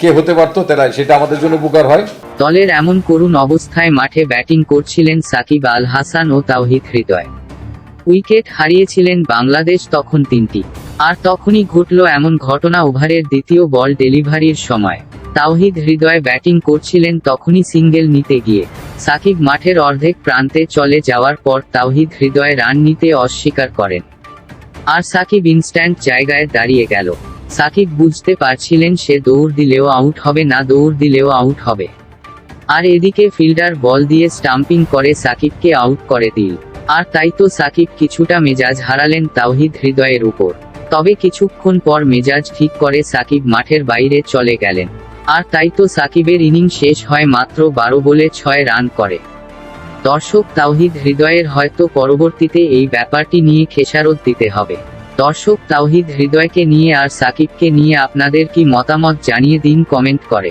কে হতে পারতো সেটা আমাদের জন্য উপকার হয়। দলের এমন করুণ অবস্থায় মাঠে ব্যাটিং করছিলেন সাকিব আল হাসান ও তাওহিদ হৃদয়। উইকেট হারিয়েছিলেন বাংলাদেশ তখন তিনটি। আর তখনই ঘটল এমন ঘটনা ওভারের দ্বিতীয় বল ডেলিভারির সময়। তাওহিদ হৃদয় ব্যাটিং করছিলেন তখনই সিঙ্গেল নিতে গিয়ে। সাকিব মাঠের অর্ধেক প্রান্তে চলে যাওয়ার পর তাওহিদ হৃদয় রান নিতে অস্বীকার করেন। আর সাকিব ইনস্ট্যান্ট জায়গায় দাঁড়িয়ে গেল। সাকিব বুঝতে পারছিলেন সে দৌড় দিলেও আউট হবে না, দৌড় দিলেও আউট হবে। আর এদিকে ফিল্ডার বল দিয়ে স্টাম্পিং করে সাকিবকে আউট করে দিল। আর তাই তো সাকিব কিছুটা মেজাজ হারালেন তাওহিদ হৃদয়ের উপর। তবে কিছুক্ষণ পর মেজাজ ঠিক করে সাকিব মাঠের বাইরে চলে গেলেন। আর তাই তো সাকিবের ইনিং শেষ হয় মাত্র বারো বলে ছয় রান করে। দর্শক, তাওহিদ হৃদয়ের হয়তো পরবর্তীতে এই ব্যাপারটি নিয়ে খেসারত দিতে হবে। দর্শক তাওহিদ হৃদয়কে নিয়ে আর সাকিবকে নিয়ে আপনাদের কি মতামত জানিয়ে দিন কমেন্ট করে।